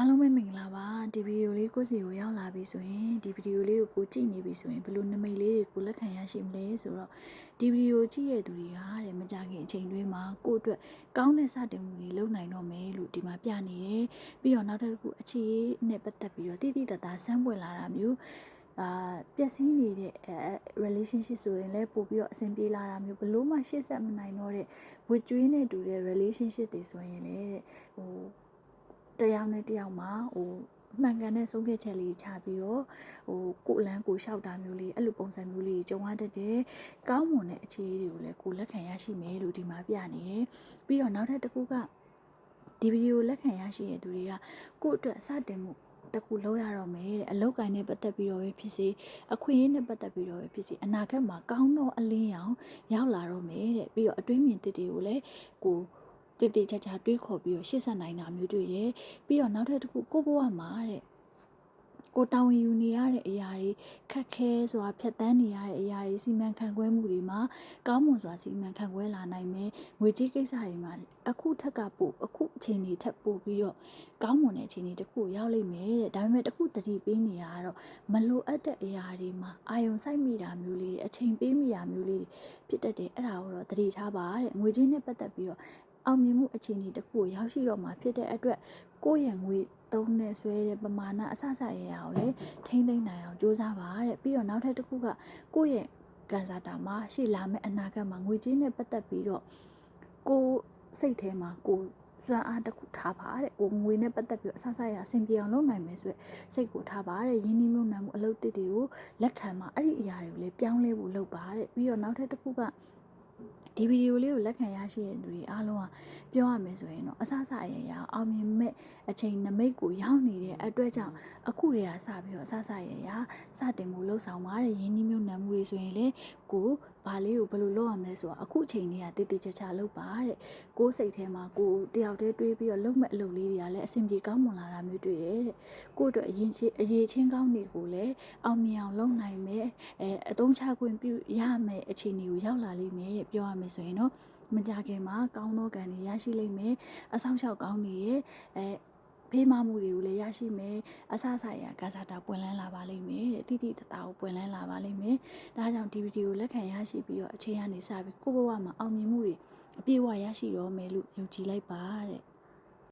အားလုံးပဲမင်္ဂလာပါဒီဗီဒီယိုလေးကိုယ့်စီကိုရောက်လာပြီဆိုရင်ဒီဗီဒီယိုလေးကိုကိုကြည့်နေပြီဆိုရင်ဘယ်လိုနမိတ်လေးတွေကိုလက်ခံရရှိမလဲဆိုတော့ဒီဗီဒီယိုကြည့်ရတဲ့သူတွေကတဲ့မကြခင်အချိန်တွင်းမှာကိုယ့်အတွက်ကောင်းတဲ့စတင်မှုတွေလုပ်နိုင်တော့မယ်လို့ဒီမှာပြနေတယ်ပြီးတော့နောက်တစ်ခုအခြေနဲ့ပတ်သက်ပြီးတော့တိတိတတ်တာဆန်းပွင့်လာတာမျိုးအာပျက်စီးနေတဲ့အဲ relationship ဆိုရင်လည်းပို့ပြီးတော့အဆင်ပြေလာတာမျိုးဘလို့မှရှေ့ဆက်မနိုင်တော့တဲ့ဝစ်ကျွေးနဲ့တူတဲ့ relationship တွေဆိုရင်လည်းတဲ့ဟို တယောက်နဲ့တယောက်မှာဟိုမှန်ကန်တဲ့ဆုံးဖြတ်ချက်လေးချပြီးတော့ဟိုကိုယ်အလန်းကိုလျှောက်တာမျိုးလေးအဲ့လိုပုံစံမျိုးလေးကြုံရတတ်တယ်။ကောင်းမွန်တဲ့အခြေအနေတွေကိုလည်းကိုယ်လက်ခံရရှိမယ်လို့ဒီမှာပြနေတယ်။ပြီးတော့နောက်ထပ်တစ်ခုကဒီဗီဒီယိုလက်ခံရရှိတဲ့သူတွေကကိုယ့်အတွက်စတင်မှုတစ်ခုလောက်ရတော့မယ်တဲ့အလောက်ကိုင်းနဲ့ပတ်သက်ပြီးတော့ပဲဖြစ်စေအခွင့်အရေးနဲ့ပတ်သက်ပြီးတော့ပဲဖြစ်စေအနာဂတ်မှာကောင်းတော့အလင်းရောင်ရောက်လာတော့မယ်တဲ့ပြီးတော့အတွင်းမြင်တစ်တွေကိုလည်းကို တည်တည်ချာချာတွေးခေါ်ပြီးတော့ရှေ့ဆက်နိုင်တာမျိုးတွေ့တယ်ပြီးတော့နောက်ထပ်တစ်ခုကိုဘဝမှာတဲ့ကိုတောင်းဝင်ယူနေရတဲ့အရာတွေခက်ခဲစွာဖြတ်တန်းနေရတဲ့အရာတွေစီမံခန့်ခွဲမှုတွေမှာကောင်းမွန်စွာစီမံခန့်ခွဲလာနိုင်မယ်ငွေကြီးကိစ္စတွေမှာအခုထက်ကပို့အခုအချိန်တွေထပ်ပို့ပြီးတော့ကောင်းမွန်တဲ့အခြေအနေတစ်ခုရောက်လိမ့်မယ်တဲ့ဒါပေမဲ့တစ်ခုတတိပေးနေရတော့မလိုအပ်တဲ့အရာတွေမှာအာယုံစိုက်မိတာမျိုးလေးအချိန်ပေးမိတာမျိုးလေးဖြစ်တတ်တယ်အဲ့ဒါကိုတော့တတိထားပါတဲ့ငွေကြီးနဲ့ပတ်သက်ပြီးတော့ အောင်မြင်မှုအခြေအနေတစ်ခုကိုရောက်ရှိတော့မှာဖြစ်တဲ့အတွက်ကိုယ့်ရဲ့ငွေသုံးနဲ့ဆွဲတဲ့ပမာဏအဆဆရရအောင်လေထိမ့်သိမ့်နိုင်အောင်ကြိုးစားပါတဲ့ပြီးတော့နောက်ထပ်တစ်ခုကကိုယ့်ရဲ့ကန်စာတာမှာရှေ့လာမယ့်အနာဂတ်မှာငွေကြေးနဲ့ပတ်သက်ပြီးတော့ကိုယ်စိတ်ထဲမှာကိုယ်စွမ်းအားတစ်ခုထားပါတဲ့ကိုငွေနဲ့ပတ်သက်ပြီးအဆဆရအဆင်ပြေအောင်လုပ်နိုင်မယ်ဆိုရယ်စိတ်ကိုထားပါတဲ့ရင်းနှီးမြှုပ်နှံမှုအလုပ်တစ်တွေကိုလက်ခံမှာအဲ့ဒီအရာတွေကိုလည်းပြောင်းလဲဖို့လုပ်ပါတဲ့ပြီးတော့နောက်ထပ်တစ်ခုက ဒီဗီဒီယိုလေးကိုလက်ခံရရှိတဲ့သူတွေအားလုံးကပြောရမယ်ဆိုရင်တော့အဆဆအရရအောင်မြင်မဲ့အချိန်နမိတ်ကိုရောက်နေတဲ့အတွက်ကြောင့်အခုတည်းကစပြီးတော့အဆဆရရစတင်မှုလှုပ်ဆောင်ပါတဲ့ရင်းနှီးမြှုပ်နှံမှုတွေဆိုရင်လေကိုဘာလေးကိုဘယ်လိုလုပ်ရမလဲဆိုတာအခုအချိန်လေးကတည်တည်ချာချာလုပ်ပါတဲ့ကိုစိတ်ထဲမှာကိုတယောက်တည်းတွေးပြီးတော့လုပ်မဲ့အလုပ်လေးတွေကလည်းအဆင်ပြေကောင်းမွန်လာတာမျိုးတွေ့ရဲ့တဲ့ကိုအတွက်အရင်ချင်းအရေးချင်းကောင်းတွေကိုလည်းအောင်မြင်အောင်လုပ်နိုင်မယ်အဲအသုံးချခွင့်ပြုရမယ်အခြေအနေကိုရောက်လာလိမ့်မယ်တဲ့ပြောရမယ်ဆိုရင်တော့မကြခင်မှာကောင်းသောကံတွေရရှိလိမ့်မယ်အဆောင်လျှောက်ကောင်းတွေရဲ့အဲဖေးမမှုတွေကိုလည်းရရှိမယ်အဆအဆရကစားတာပွင့်လန်းလာပါလိမ့်မယ်တဲ့တိတိတတာကိုပွင့်လန်းလာပါလိမ့်မယ်ဒါကြောင့်ဒီဗီဒီယိုလက်ခံရရှိပြီးတော့အချိန်ကနေစပြီးကိုယ့်ဘဝမှာအောင်မြင်မှုတွေအပြည့်အဝရရှိတော့မယ်လို့ယုံကြည်လိုက်ပါတဲ့